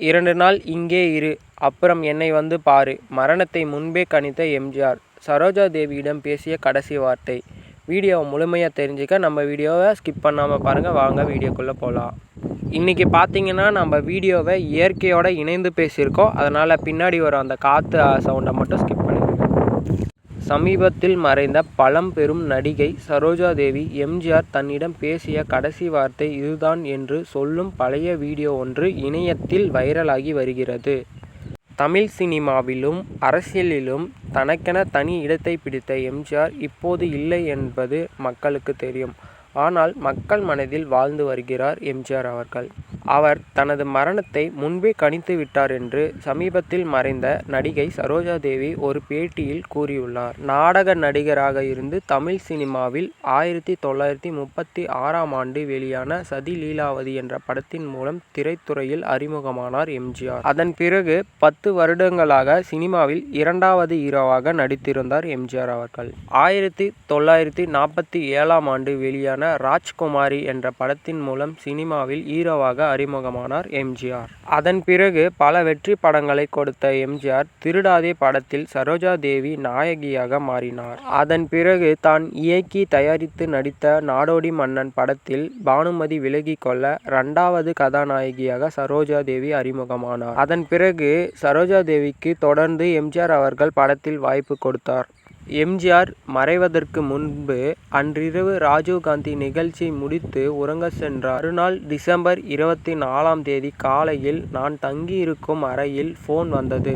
இரண்டு நாள் இங்கே இரு அப்புறம் என்னை வந்து பாரு. மரணத்தை முன்பே கணித்த எம்ஜிஆர் சரோஜா தேவியிடம் பேசிய கடைசி வார்த்தை. வீடியோவை முழுமையாக தெரிஞ்சுக்க நம்ம வீடியோவை ஸ்கிப் பண்ணாமல் பாருங்கள் வாங்க வீடியோக்குள்ளே போகலாம் இன்றைக்கி பார்த்தீங்கன்னா நம்ம வீடியோவை இயற்கையோடு இணைந்து பேசியிருக்கோம். அதனால் பின்னாடி வரும் அந்த காற்று சவுண்டை மட்டும் ஸ்கிப் பண்ணிடுங்க சமீபத்தில் மறைந்த பழம்பெரும் நடிகை சரோஜாதேவி எம்ஜிஆர் தன்னிடம் பேசிய கடைசி வார்த்தை இதுதான் என்று சொல்லும் பழைய வீடியோ ஒன்று இணையத்தில் வைரலாகி வருகிறது. தமிழ் சினிமாவிலும் அரசியலிலும் தனக்கென தனி இடத்தை பிடித்த எம்ஜிஆர் இப்போது இல்லை என்பது மக்களுக்கு தெரியும். ஆனால் மக்கள் மனதில் வாழ்ந்து வருகிறார் எம்ஜிஆர் அவர்கள். அவர் தனது மரணத்தை முன்பே கணித்து விட்டார் என்று சமீபத்தில் மறைந்த நடிகை சரோஜா தேவி ஒரு பேட்டியில் கூறியுள்ளார். நாடக நடிகராக இருந்து தமிழ் சினிமாவில் ஆயிரத்தி தொள்ளாயிரத்தி முப்பத்தி ஆறாம் ஆண்டு வெளியான சதி லீலாவதி என்ற படத்தின் மூலம் திரைத்துறையில் அறிமுகமானார் எம்ஜிஆர். அதன் பிறகு பத்து வருடங்களாக சினிமாவில் இரண்டாவது ஹீரோவாக நடித்திருந்தார் எம்ஜிஆர் அவர்கள். ஆயிரத்தி தொள்ளாயிரத்தி நாற்பத்தி ஏழாம் ஆண்டு வெளியான ராஜ்குமாரி என்ற படத்தின் மூலம் சினிமாவில் ஹீரோவாக அறிமுகமானார் எம்ஜிஆர். அதன் பிறகு பல வெற்றி படங்களை கொடுத்த எம்ஜிஆர் திருடாதே படத்தில் சரோஜா தேவி நாயகியாக மாறினார். அதன் பிறகு தான் இயக்கி தயாரித்து நடித்த நாடோடி மன்னன் படத்தில் பானுமதி விலகி கொள்ள இரண்டாவது கதாநாயகியாக சரோஜா தேவி அறிமுகமானார். அதன் பிறகு சரோஜா தேவிக்கு தொடர்ந்து எம்ஜிஆர் அவர்கள் படத்தில் வாய்ப்பு கொடுத்தார். எம்ஜிஆர் மறைவதற்கு முன்பு அன்றிரவு ராஜீவ்காந்தி நிகழ்ச்சி முடித்து உறங்க சென்றார். மறுநாள் டிசம்பர் இருபத்தி நாலாம் தேதி காலையில் நான் தங்கியிருக்கும் அறையில் ஃபோன் வந்தது.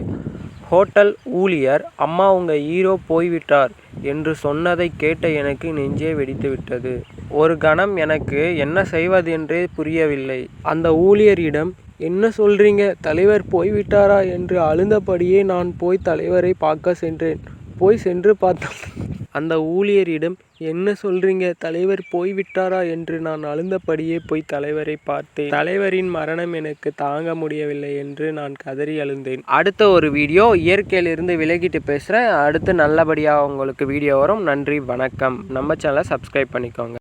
ஹோட்டல் ஊழியர் அம்மா உங்க ஹீரோ போய்விட்டார் என்று சொன்னதை கேட்ட எனக்கு நெஞ்சே வெடித்துவிட்டது ஒரு கணம் எனக்கு என்ன செய்வதென்றே புரியவில்லை. அந்த ஊழியரிடம் என்ன சொல்றீங்க? தலைவர் போய்விட்டாரா? என்று அழுந்தபடியே நான் போய் தலைவரை பார்க்க சென்றேன். போய் சென்று பார்த்தோம். அந்த ஊழியரிடம் என்ன சொல்றீங்க? தலைவர் போய்விட்டாரா? என்று நான் அழுந்தபடியே போய் தலைவரை பார்த்தேன். தலைவரின் மரணம் எனக்கு தாங்க முடியவில்லை என்று நான் கதறி அழுந்தேன். அடுத்த ஒரு வீடியோ இயற்கையிலிருந்து விலகிட்டு பேசுகிறேன் அடுத்து நல்லபடியாக உங்களுக்கு வீடியோ வரும். நன்றி வணக்கம். நம்ம சேனலை சப்ஸ்கிரைப் பண்ணிக்கோங்க.